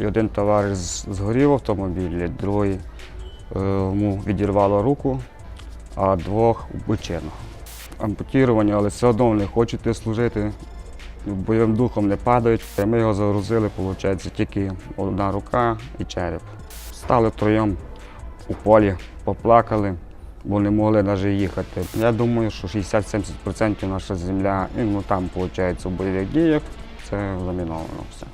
І один товариш згорів автомобіль, другий е, йому відірвало руку, а двох бочину. Ампутіровані, але все одно вони хочуть служити, бойовим духом не падають. Ми його загрузили, виходить, тільки одна рука і череп. Стали втроєм у полі, поплакали, бо не могли навіть їхати. Я думаю, що 60-70% наша земля, ну там, виходить, у бойових діях, це заміновано все.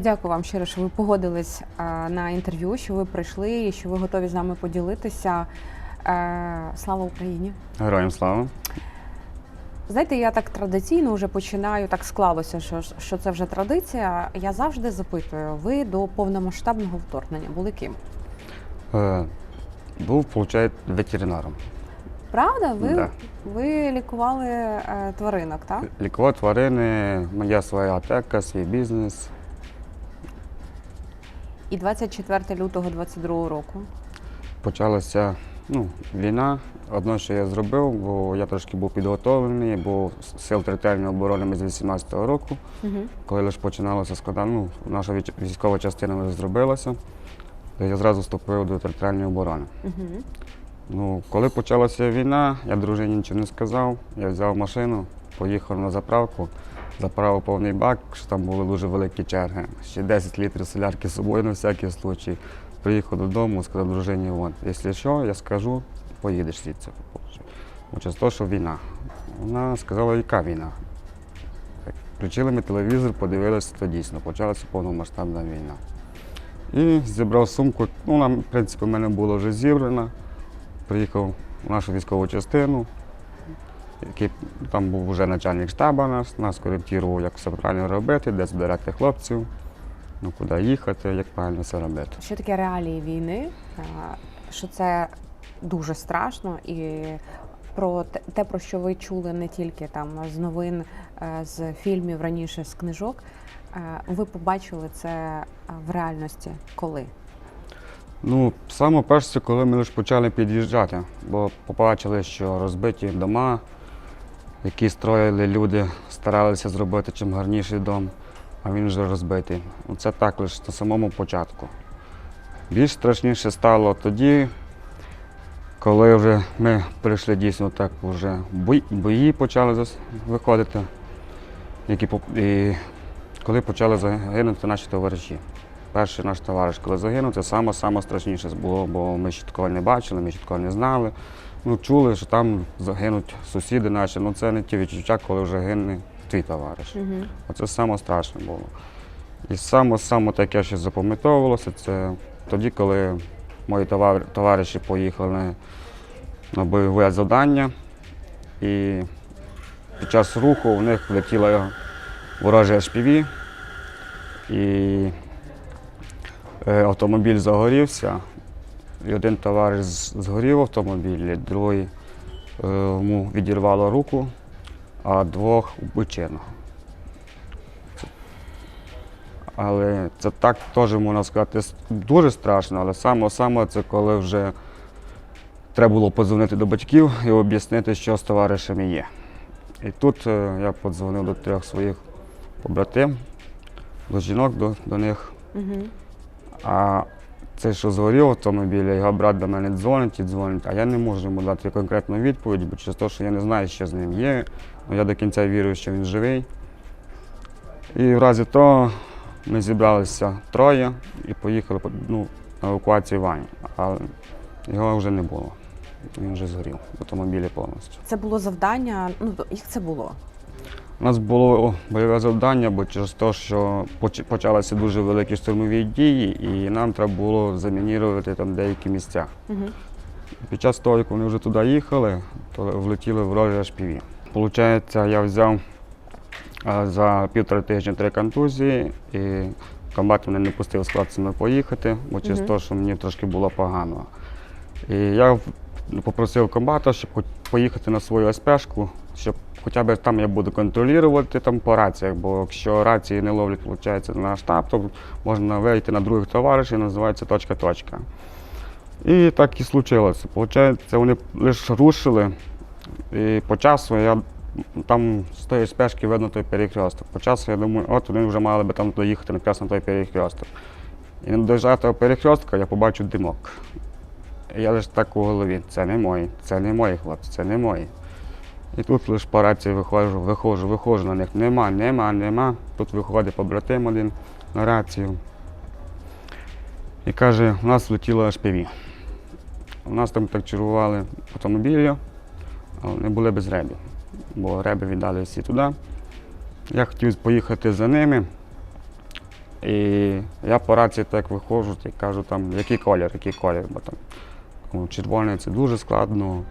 Я дякую вам щиро, що ви погодились е, на інтерв'ю, що ви прийшли і що ви готові з нами поділитися. Е, Слава Україні! Героям слава! Знаєте, я так традиційно вже починаю, так склалося, що, що це вже традиція. Я завжди запитую: ви до повномасштабного вторгнення були ким? Е, був, виходить, ветеринаром. Правда? Ви, Да. ви лікували е, тваринок, так? Лікував тварини, моя своя аптека, свій бізнес. І 24 лютого 22 року. Почалася ну, війна. Одне, що я зробив, бо я трошки був підготовлений, був сил територіальної оборони ми з 18-го року. Угу. Коли лише починалося складання, ну, наша військова частина вже зробилася, то я зразу вступив до територіальної оборони. Угу. Ну, коли почалася війна, я дружині нічого не сказав. Я взяв машину, поїхав на заправку, заправив повний бак, що там були дуже великі черги. Ще 10 літрів солярки з собою на всякий случай. Приїхав додому, сказав дружині, от, якщо що, я скажу, поїдеш звідси. Бо через те, що війна. Вона сказала, яка війна? Включили ми телевізор, подивилися, то дійсно почалася повномасштабна війна. І зібрав сумку. Ну, в принципі, в мене була вже зібрана приїхав в нашу військову частину, який там був вже начальник штабу нас, нас коректував, як все правильно робити, де збирати хлопців, ну, куди їхати, як правильно все робити. Що таке реалії війни? Е, Що це дуже страшно і про те- про що ви чули не тільки там з новин, е, з фільмів раніше, з книжок. е, Ви побачили це в реальності коли? Ну, саме перше, коли ми лише почали під'їжджати, бо побачили, що розбиті дома, які строїли люди, старалися зробити чим гарніший дом, а він вже розбитий. Ну, Це так лише на самому початку. Більш страшніше стало тоді, коли вже ми прийшли дійсно так, вже бої, почали виходити, які, і коли почали загинути наші товариші. Перший наш товариш, коли загинув, це саме саме страшніше було, бо ми ще такого не бачили, ми ще такого не знали. Ну, чули, що там загинуть сусіди наші, ну це не ті відчуття, коли вже гине твій товариш. Угу. Оце саме страшне було. І саме саме таке, що запам'ятовувалося, це тоді, коли мої товар- товариші поїхали на бойове завдання, і під час руху в них влетіло вороже HPV, і е, автомобіль загорівся. І один товариш згорів автомобіль, другий е, йому відірвало руку, а двох бочину. Але це так теж можна сказати дуже страшно, але саме саме це коли вже треба було подзвонити до батьків і об'яснити, що з товаришами є. І тут е, я подзвонив до трьох своїх побратим, до жінок, до, до них. Угу. А цей, що згорів автомобіль, його брат до мене дзвонить і дзвонить, а я не можу йому дати конкретну відповідь, бо через те, що я не знаю, що з ним є. Ну, я до кінця вірю, що він живий. І в разі того ми зібралися троє і поїхали ну, на евакуацію Вані. Але його вже не було. Він вже згорів в автомобілі повністю. Це було завдання. Ну як це було? У нас було бойове завдання, бо через те, що почалися дуже великі штурмові дії, і нам треба було замінірувати там деякі місця. Угу. Під час того, як вони вже туди їхали, то влетіли ворожі HPV. Получається, я взяв за півтора тижня три контузії і комбат мене не пустив з хлопцями поїхати, бо через те, що мені трошки було погано. І я попросив комбата, щоб поїхати на свою СПшку, щоб хоча б там я буду контролювати там по раціях, бо якщо рації не ловлять, виходить, на штаб, то можна вийти на других товаришів, називається точка-точка. І так і случилося. Получається, вони лише рушили, і по часу я там з тої спешки видно той перехресток. По часу я думаю, от вони вже мали би там доїхати якраз на той перехресток. І не доїжджаю до того перехрестка, я побачу димок. Я лише так у голові, це не мої, це не мої хлопці, це не мої. І тут лише по рації виходжу, виходжу, виходжу на них. Нема, нема, нема. Тут виходить побратим один на рацію. І каже, у нас влетіло HPV. У нас там так чергували автомобілі, а вони були без ребів, бо реби віддали всі туди. Я хотів поїхати за ними. І я по рації так виходжу і кажу, там, який колір, який колір, бо там червоний це дуже складно,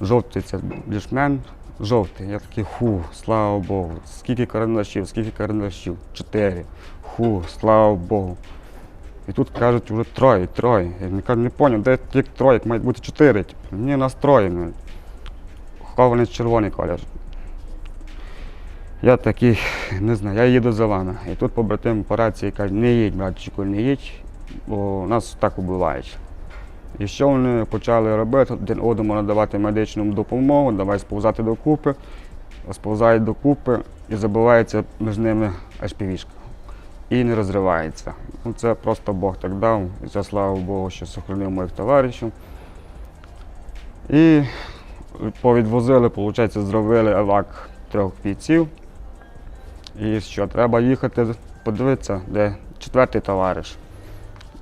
жовтий це більш-мен, жовтий. Я такий фу, слава Богу. Скільки карандашів, скільки карандашів? Чотири. Фу, слава Богу. І тут кажуть, вже троє, троє. Я кажу, не зрозумів, де як троє, як мають бути чотири. Ні, нас троє. Хований червоний колір. Я такий, не знаю, я їду за вами. І тут побратим по рації каже, не їдь, братчику, не їдь, бо нас так убивають. І що вони почали робити? Один одному надавати медичну допомогу, давай сповзати докупи, сповзають докупи і забивається між ними HPV-шка. І не розривається. Ну, це просто Бог так дав. І це слава Богу, що сохранив моїх товаришів. І повідвозили, виходить, зробили евак трьох бійців. І що, треба їхати подивитися, де четвертий товариш.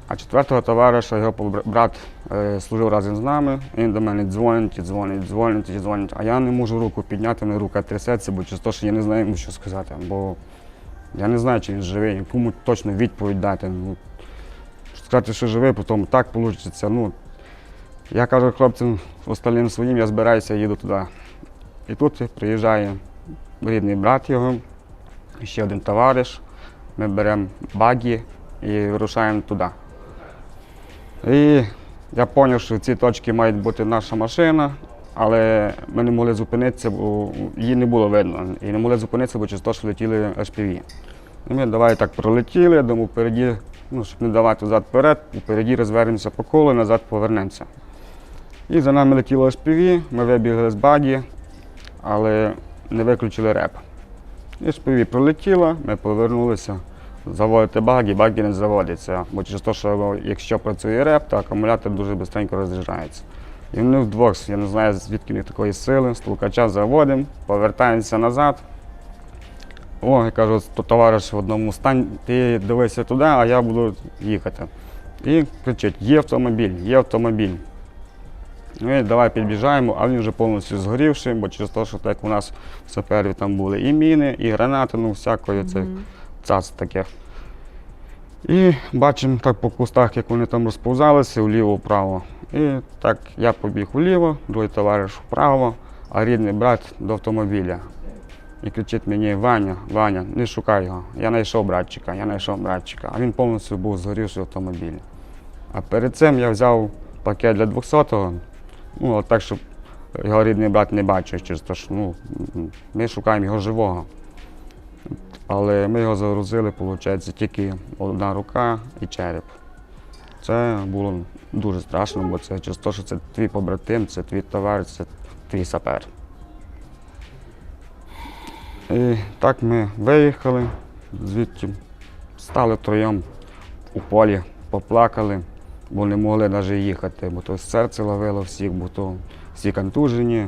А четвертого товариша його брат е, служив разом з нами. Він до мене дзвонить, дзвонить, дзвонить, і дзвонить. А я не можу руку підняти, мене рука трясеться, бо через те, що я не знаю йому, що сказати. Бо я не знаю, чи він живий, кому точно відповідь дати. Ну, сказати, що живий, потім так вийде. Ну, я кажу хлопцям остальним своїм, я збираюся, їду туди. І тут приїжджає рідний брат його, ще один товариш. Ми беремо багі і вирушаємо туди. І я зрозумів, що в цій точці має бути наша машина, але ми не могли зупинитися, бо її не було видно. І не могли зупинитися, бо через те, що летіли HPV. І ми давай так пролетіли, думаю, впереді, ну, щоб не давати взад вперед, впереді розвернемося по колу, назад повернемося. І за нами летіло HPV, ми вибігли з багі, але не виключили реп. І HPV пролетіло, ми повернулися. Заводити баги, баги не заводяться. Бо через те, що якщо працює реп, то акумулятор дуже швидко розряджається. І вони вдвох, я не знаю, звідки в них такої сили, з толкача заводимо, повертаємося назад. О, я кажу, то товариш в одному стань, ти дивися туди, а я буду їхати. І кричить: є автомобіль, є автомобіль. Ну і давай під'їжджаємо, а він вже повністю згорівший, бо через те, що так у нас в саперів там були і міни, і гранати, ну всякої це Мгм. Цац таке. І бачимо так по кустах, як вони там розповзалися, вліво-вправо. І так я побіг вліво, другий товариш вправо, а рідний брат до автомобіля. І кричить мені: Ваня, Ваня, не шукай його. Я знайшов братчика, я знайшов братчика. А він повністю був згорівший в автомобілі. А перед цим я взяв пакет для 200-го, ну, так, щоб його рідний брат не бачив, через те, що ну, ми шукаємо його живого. Але ми його загрузили, виходить, тільки одна рука і череп. Це було дуже страшно, бо це через те, що це твій побратим, це твій товариш, це твій сапер. І так ми виїхали звідти, стали втроєм у полі, поплакали, бо не могли навіть їхати, бо то серце ловило всіх, бо то всі контужені.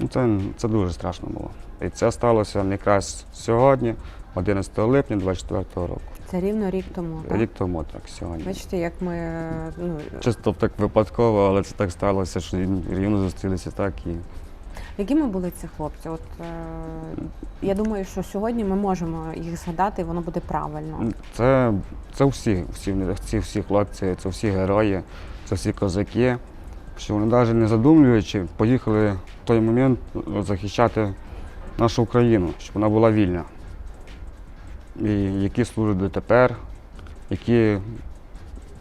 Ну, це, це дуже страшно було. І це сталося якраз сьогодні, 11 липня 24-го року. Це рівно рік тому. Так? Рік тому так сьогодні. Бачите, як ми ну, Чисто так випадково, але це так сталося, що рівно зустрілися так і. якими були ці хлопці? От е, я думаю, що сьогодні ми можемо їх згадати, і воно буде правильно. Це, це всі, всі, ці всі хлопці, це всі герої, це всі козаки, що вони навіть не задумлюючи, поїхали в той момент захищати нашу Україну, щоб вона була вільна. І які служать дотепер, які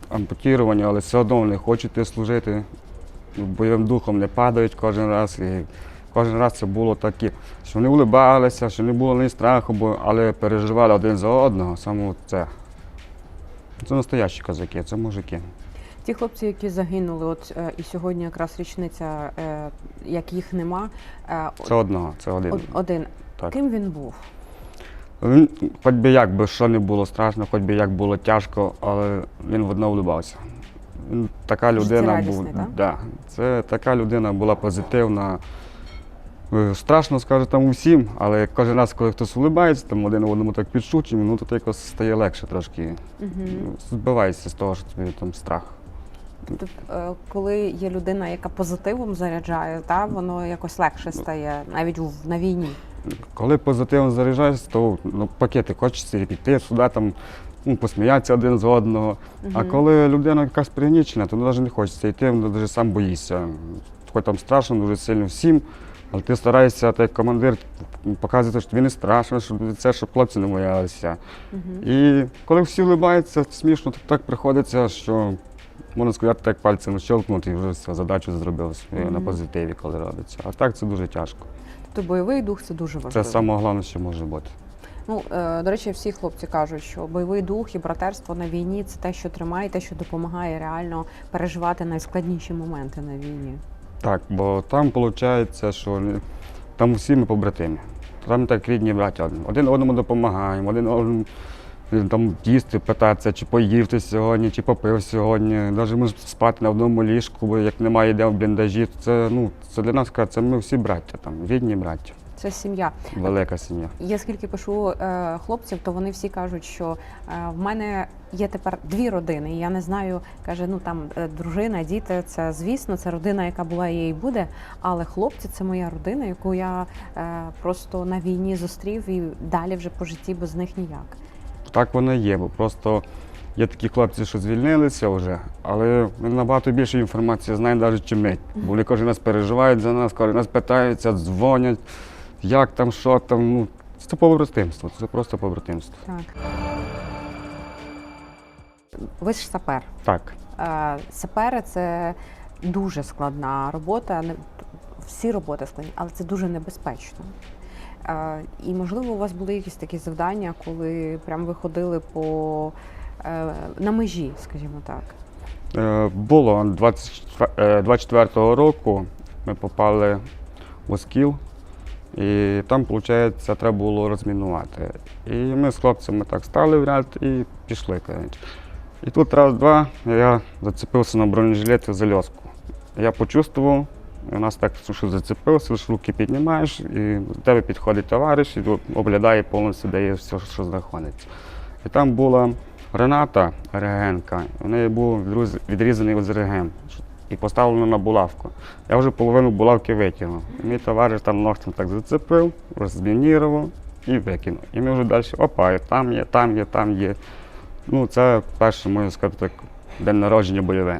ампутіровані, але все одно вони хочуть служити. Бойовим духом не падають кожен раз. І кожен раз це було таке, що вони улибалися, що не було ні страху, але переживали один за одного. Саме це. Це настоящі козаки, це мужики. Ті хлопці, які загинули, от е, і сьогодні якраз річниця, е, як їх нема. е, Це одного, це один. од- один. Так. Ким він був? Він, хоч би як би що не було страшно, хоч би як було тяжко, але він водно улибався. Він така людина була. Так? Да, це така людина була позитивна. Е, Страшно скажу там усім, але кожен раз, коли хтось улибається, там один одному так підшучує, ну то якось стає легше трошки. Угу. Збиваєшся з того, що тобі там страх. Тобто, е, коли є людина, яка позитивом заряджає, та воно якось легше стає навіть на війні. Коли позитивно заряджаєшся, то ну, пакети хочеться піти сюди, там, ну, посміятися один з одного. А коли людина якась пригнічена, то навіть не хочеться йти, навіть сам боїшся. Хоч там страшно дуже сильно всім, але ти стараєшся, так як командир, показувати, що тобі не страшно, щоб це, щоб хлопці не боялися. Мгм. І коли всі вливаються, смішно так, так приходиться, що можна сказати, так пальцем щелкнути і вже все, задачу зробив свою на позитиві, коли робиться. А так це дуже тяжко. Тобто бойовий дух це дуже важливо. Це саме головне, що може бути. Ну, е, до речі, всі хлопці кажуть, що бойовий дух і братерство на війні це те, що тримає, те, що допомагає реально переживати найскладніші моменти на війні. Так, бо там виходить, що там всі ми побратимі. Там так рідні браття. Один одному допомагаємо, один одному там їсти, питатися, чи поїв ти сьогодні, чи попив сьогодні. Навіть ми спати на одному ліжку, бо як немає де в бліндажі, це, ну, це для нас це ми всі браття, там, рідні браття, Це сім'я. велика сім'я. Я скільки пишу е, хлопців, то вони всі кажуть, що е, в мене є тепер дві родини. Я не знаю, каже, ну там е, дружина, діти, це звісно, це родина, яка була є і буде. Але хлопці це моя родина, яку я е, просто на війні зустрів і далі вже по житті без них ніяк. Так воно є, бо просто є такі хлопці, що звільнилися вже, але ми набагато більше інформації знаємо, навіть чим ми. Бо вони кожен раз переживають за нас, кожен раз питаються, дзвонять, як там, що там. Ну, це побратимство, це просто побратимство. Так. Ви ж сапер. Так. Е, Сапери це дуже складна робота. Не- Всі роботи складні, але це дуже небезпечно. І можливо, у вас були якісь такі завдання, коли прям ви ходили по е, на межі, скажімо так. Е, Було 24 е, 24-го року ми попали в Оскіл, і там, виходить, треба було розмінувати. І ми з хлопцями так стали в ряд і пішли. коротше. І тут раз-два я зацепився на бронежилет і зальоску. Я почувствував, у нас так що зацепився, що руки піднімаєш, і до тебе підходить товариш і оглядає повністю, де є все, що знаходиться. І там була граната регенка, у неї був відрізаний ось реген і поставлено на булавку. Я вже половину булавки викинув. І мій товариш там ногтем так зацепив, розмінірував і викинув. І ми вже далі, опа, і там є, там є, там є. Ну, це перше, можна сказати, так, день народження бойове.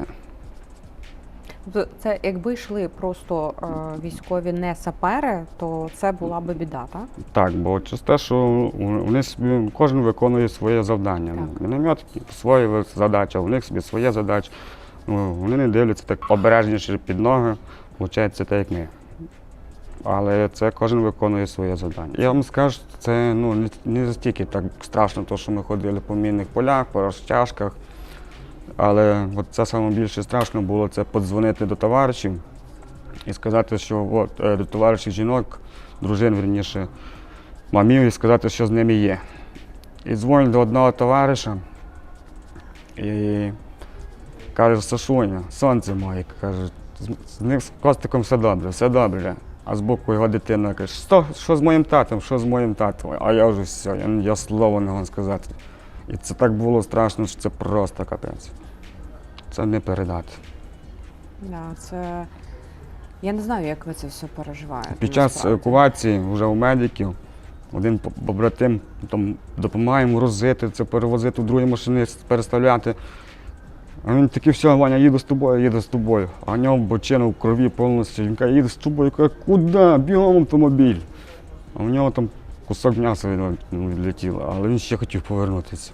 Тобто, це якби йшли просто е, військові не сапери, то це була би біда, так? Так, бо через те, що вони собі, кожен виконує своє завдання. Так. Міномет своя задача, у них собі своє задача. Ну, вони не дивляться так обережніше під ноги, виходить так, як ми. Але це кожен виконує своє завдання. Я вам скажу, це ну, не, не настільки так страшно, то, що ми ходили по мінних полях, по розтяжках. Але от це саме більше страшно було це подзвонити до товаришів і сказати, що от, е, до товаришів жінок, дружин, верніше, мамів, і сказати, що з ними є. І дзвоню до одного товариша і каже, Сашуня, сонце моє, каже, з- з ним з Костиком все добре, все добре. А збоку його дитина каже, що, що з моїм татом, що з моїм татом? А я вже все, я, я слова не можу сказати. І це так було страшно, що це просто капець. Це не передати. Да, це я не знаю, як ви це все переживаєте. Під час насправді. евакуації вже у медиків один побратим там, допомагає йому розити, це перевозити в другі машини, переставляти. А він такий, все, Ваня, їду з тобою, їду з тобою. А в нього бочина в крові повністю. Він каже, їду з тобою. Я кажу, куди? Бігом автомобіль. А в нього там кусок м'яса відлетіло, але він ще хотів повернутися.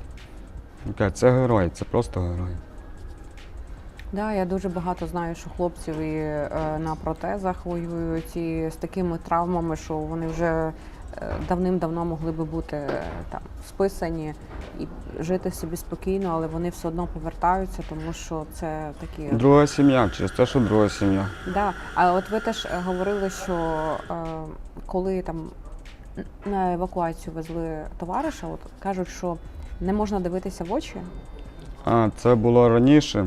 Яке, Це герой, це просто герой. Да, я дуже багато знаю, що хлопців і е, на протезах воюють і з такими травмами, що вони вже е, давним-давно могли би бути е, там списані і жити собі спокійно, але вони все одно повертаються, тому що це такі Друга сім'я, через те, що друга сім'я. Да. А от ви теж е, говорили, що е, коли там на евакуацію везли товариша, от кажуть, що не можна дивитися в очі. А, це було раніше.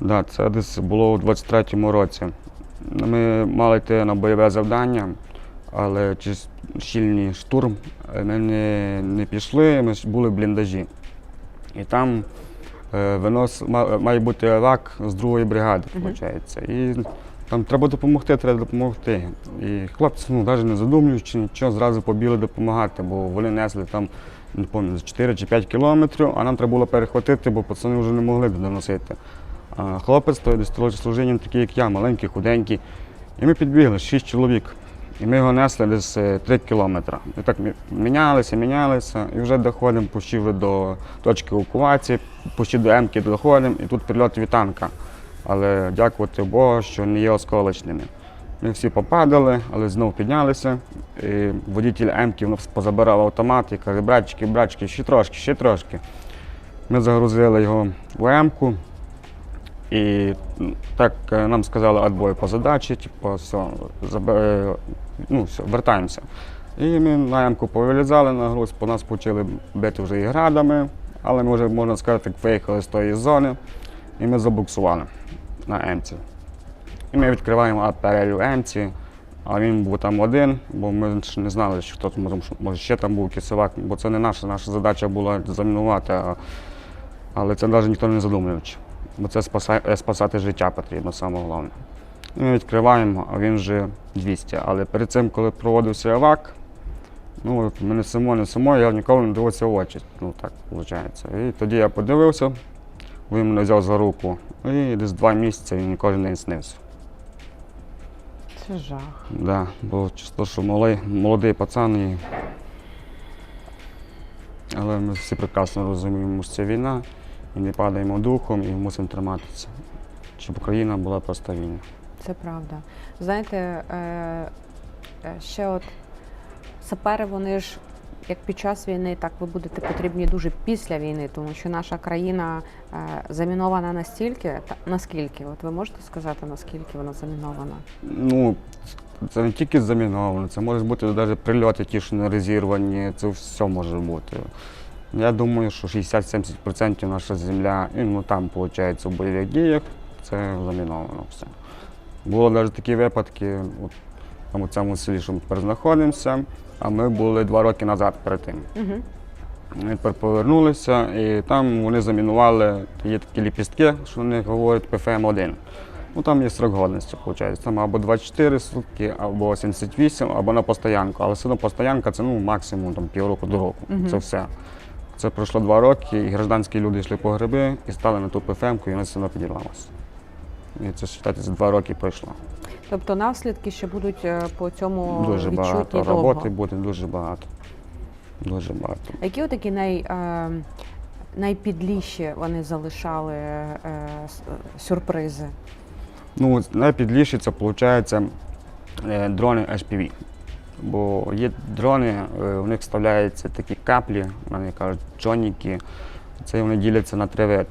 Да, це десь було у 23-му році. Ми мали йти на бойове завдання, але через щільний штурм е, ми не, не пішли, ми були в бліндажі. І там е, винос, має бути евак з другої бригади, виходить. І там треба допомогти, треба допомогти. І хлопці, ну, навіть не задумуючи нічого, зразу побігли допомагати, бо вони несли там, не пам'ятаю, 4 чи 5 кілометрів, а нам треба було перехватити, бо пацани вже не могли доносити. Хлопець той десь служінням, такий, як я, маленький, худенький. І ми підбігли, 6 чоловік. І ми його несли десь 3 кілометри. І так мінялися, мінялися, і вже доходимо почти до точки евакуації, почти до Емки доходимо, і тут прильот від танка. Але дякувати Богу, що не є осколочними. Ми всі попадали, але знову піднялися. І водитель Емки позабирав автомат і каже, братчики, братчики, ще трошки, ще трошки. Ми загрузили його в Емку. І так е, нам сказали отбой по задачі, типу, все, е, ну, все, вертаємося. І ми на Емку повилізали на груз, по нас почали бити вже і градами, але ми вже, можна сказати, виїхали з тої зони, і ми забуксували на Емці. І ми відкриваємо апарелю Емці, а він був там один, бо ми ж не знали, що хто там, може, ще там був кисовак, бо це не наша, наша задача була замінувати, але це навіть ніхто не задумуючи. Бо це спасає, е, спасати життя потрібно, саме головне. Ми відкриваємо, а він вже 200. Але перед цим, коли проводився евак, ну, ми не само, не само, я ніколи не дивився в очі. Ну так виходить. І тоді я подивився, він мене взяв за руку, і десь два місяці він кожен день снився. Це жах. Да, бо чисто, що малий, молодий пацан. І... Але ми всі прекрасно розуміємо, що це війна, і не падаємо духом, і мусимо триматися. Щоб Україна була просто вільна. Це правда. Знаєте, е, е, ще от сапери, вони ж як під час війни, так ви будете потрібні дуже після війни, тому що наша країна е, замінована настільки, та, наскільки? От ви можете сказати, наскільки вона замінована? Ну, це не тільки заміновано, це можуть бути навіть прильоти, ті, що не резервовані, це все може бути. Я думаю, що 60-70% наша земля, ну там, виходить, в бойових діях, це заміновано все. Було навіть такі випадки, от, там у цьому селі, що ми тепер знаходимося, а ми були два роки назад перед тим. Угу. Ми тепер повернулися, і там вони замінували, є такі ліпістки, що вони говорять ПФМ-1. Ну там є срок годності, виходить. Там або 24 сутки, або 78, або на постоянку. Але все одно постоянка це ну, максимум там, півроку до року. Мгм. Це все. Це пройшло два роки, і гражданські люди йшли по гриби і стали на ту ПФМ-ку, і вона все одно підірвалася. І це вважайте, за два роки пройшло. Тобто наслідки ще будуть е, по цьому Дуже відчутні багато довго. роботи буде, дуже багато. Дуже багато. Які такі най, е, найпідліші вони залишали е, сюрпризи? Ну, от найпідліше це виходить дрони HPV. Бо є дрони, е, в них вставляються такі каплі, вони кажуть, джоніки. Це вони діляться на три види.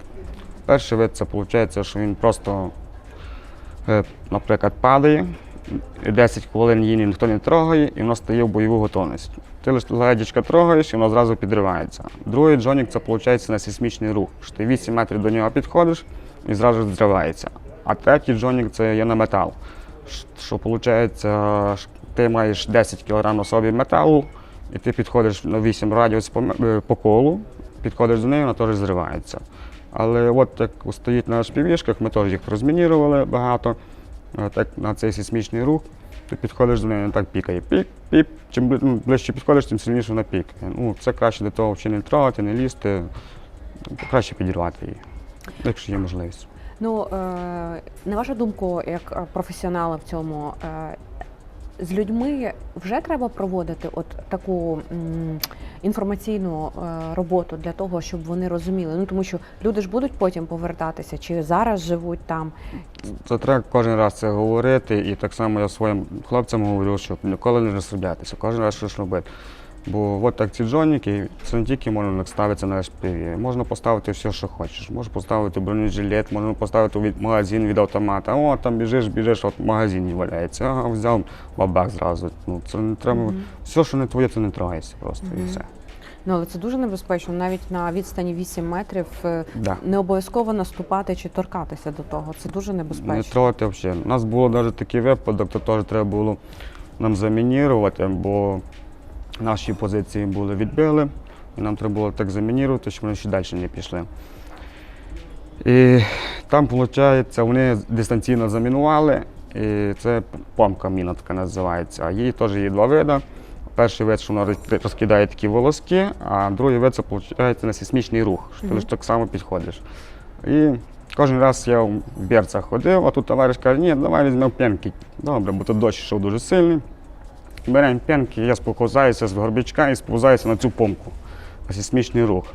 Перший вид це виходить, що він просто, е, наприклад, падає, і 10 хвилин її ніхто не трогає, і воно стає в бойову готовність. Ти лише ледячка трогаєш, і воно зразу підривається. Другий джонік це виходить на сейсмічний рух. Ти 8 метрів до нього підходиш і зразу зривається. А третій джонік це є на метал. Що виходить, ти маєш 10 кг на собі металу, і ти підходиш на 8 радіус по, е, по колу, підходиш до неї, вона теж зривається. Але от як стоїть на шпівішках, ми теж їх розмінірували багато. Е, Так на цей сейсмічний рух, ти підходиш до неї, так пікає. Пік, пік. Чим ну, ближче підходиш, тим сильніше вона пікає. Ну, це краще для того, чи не трогати, не лізти. Краще підірвати її, якщо є можливість. Ну, е, на вашу думку, як професіонала в цьому, з людьми вже треба проводити от таку інформаційну е, роботу для того, щоб вони розуміли. Ну тому що люди ж будуть потім повертатися, чи зараз живуть там. Це треба кожен раз це говорити, і так само я своїм хлопцям говорю, щоб ніколи не розслаблятися, кожен раз щось робити. Бо от так ці джоніки, це не тільки можна ставитися на HPV, можна поставити все, що хочеш. Можна поставити бронежилет, можна поставити від магазин від автомата. О, там біжиш, біжиш, от в магазині валяється. Ага, взяв бабах зразу. Ну, це не треба. Мгм. Все, що не твоє, це не трагається просто і все. Ну але це дуже небезпечно. Навіть на відстані 8 метрів е, Да. не обов'язково наступати чи торкатися до того. Це дуже небезпечно. Не трогати взагалі. У нас було навіть такий випадок, то теж треба було нам замінірувати, бо наші позиції були відбили, і нам треба було так замінірувати, щоб вони ще далі не пішли. І там, виходить, вони дистанційно замінували, і це помка міна така називається. А її теж є два види. Перший вид, що вона розкидає такі волоски, а другий вид це виходить на сейсмічний рух, що ти Мгм. ж так само підходиш. І кожен раз я в берцях ходив, а тут товариш каже, ні, давай візьмемо п'янки. Добре, бо тут дощ йшов дуже сильний. Беремо п'янки, я сповзаюся з горбичка і сповзаюся на цю помку, на сейсмічний рух.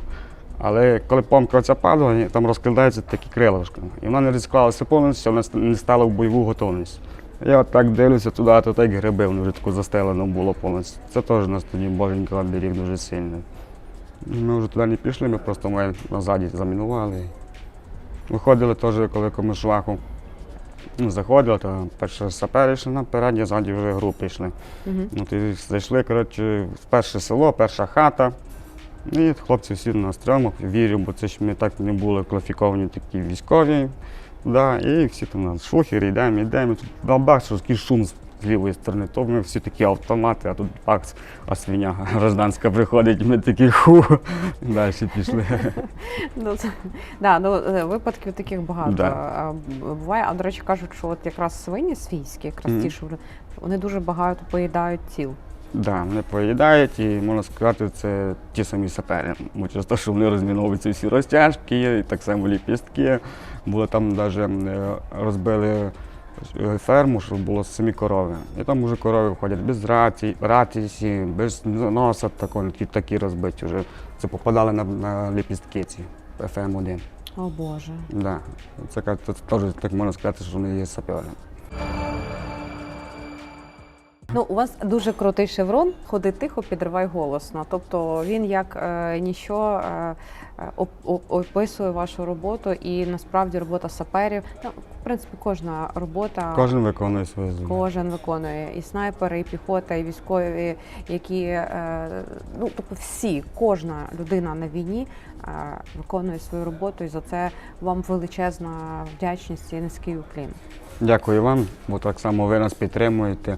Але коли помка оця падала, там розкладаються такі крилишка. І вона не розклалася повністю, вона не стала в бойову готовність. Я так дивлюся туди, то так гриби, воно вже тако застелено було повністю. Це теж нас тоді боженька оберіг дуже сильно. Ми вже туди не пішли, ми просто ми назаді замінували. Виходили теж, коли комишваху ну, заходили, то перше сапери йшли наперед, ззаді вже групи йшли. Угу. Ну, то зайшли, коротше, в перше село, перша хата. І хлопці всі на стрьомах, вірю, бо це ж ми так не були кваліфіковані такі військові. Да, і всі там на шухері, йдемо, йдемо. Тут бабах, що такий шум з лівої сторони, то ми всі такі автомати, а тут бакс, а свиня гражданська приходить, ми такі ху. Далі пішли. Ну, це, да, ну, е, випадків таких багато Да. а, буває. А до речі, кажуть, що от якраз свині свійські, якраз Мгм. ті, що вже- вони дуже багато поїдають тіл. Да, вони поїдають і можна сказати, це ті самі сапери. Бо через те, що вони розміновують ці всі розтяжки, і так само ліпістки. Було там навіть розбили е, ферму, щоб було самі корови. І там вже корови входять без рації, ратісі, без носа, тако, такі розбиті вже. Це попадали на, на ліпістки ці ФМ-1. О Боже. Да. Це, це, це теж так можна сказати, що вони є сапери. Ну, у вас дуже крутий шеврон, ходи тихо, підривай голосно. Тобто він як е, ніщо е, е, оп- оп- описує вашу роботу, і насправді робота саперів. Ну, в принципі, кожна робота Кожен виконує своє завдання. Кожен виконує і снайпери, і піхота, і військові, які е, ну тобто всі, кожна людина на війні е, виконує свою роботу, і за це вам величезна вдячність і низький уклін. Дякую вам, бо так само ви нас підтримуєте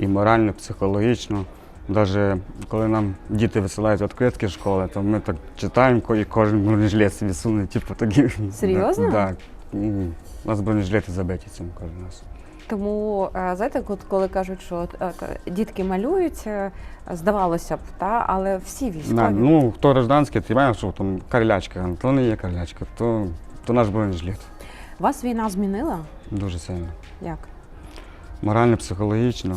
і морально, і психологічно. Навіть коли нам діти висилають відкритки з школи, то ми так читаємо і кожен бронежилет собі суне, типу такі. Серйозно? Так. У нас бронежилети забиті цим кожен раз. Тому е, знаєте, коли кажуть, що е, дітки малюють, е, здавалося б, та але всі військові. Да, ну, хто гражданський, ти знаєш, що там карлячка, то не є карлячка, то, то наш бронежилет. Вас війна змінила? Дуже сильно. Як? Морально, психологічно.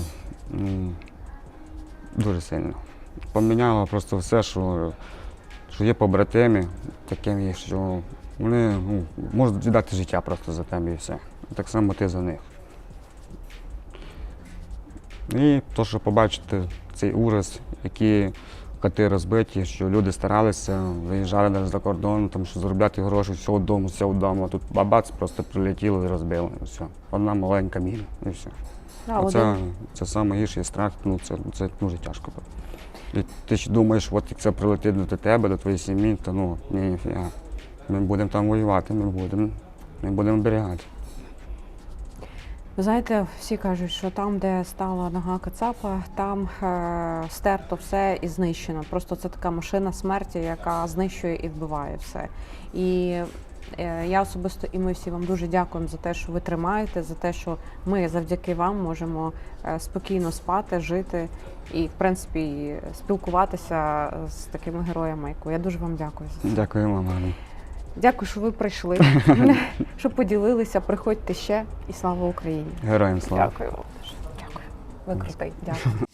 Дуже сильно. Поміняло просто все, що, що є побратимі, таким що вони ну, можуть віддати життя просто за тебе і все. Так само ти за них. І то, що побачити цей ужас, які хати розбиті, що люди старалися, виїжджали навіть за кордон, там, що заробляти гроші, все вдома, все вдома. Тут бабац просто прилетіло і розбило. І все. Одна маленька міна і все. Да, Оце, один- це найгірший страх, ну це, це дуже тяжко. І ти ж думаєш, от як це прилетить до тебе, до твоєї сім'ї, то ну ні, ніфіга. Ми будемо там воювати, ми будемо, ми будемо оберігати. Ви знаєте, всі кажуть, що там, де стала нога Кацапа, там е, стерто все і знищено. Просто це така машина смерті, яка знищує і вбиває все. І я особисто і ми всі вам дуже дякуємо за те, що ви тримаєте, за те, що ми завдяки вам можемо е, спокійно спати, жити і, в принципі, спілкуватися з такими героями, як ви. Я дуже вам дякую за це. Дякую вам, Галя. Дякую, що ви прийшли, що поділилися. Приходьте ще і слава Україні. Героям слава. Дякую вам. дуже. Дякую. Ви крутий. Дякую.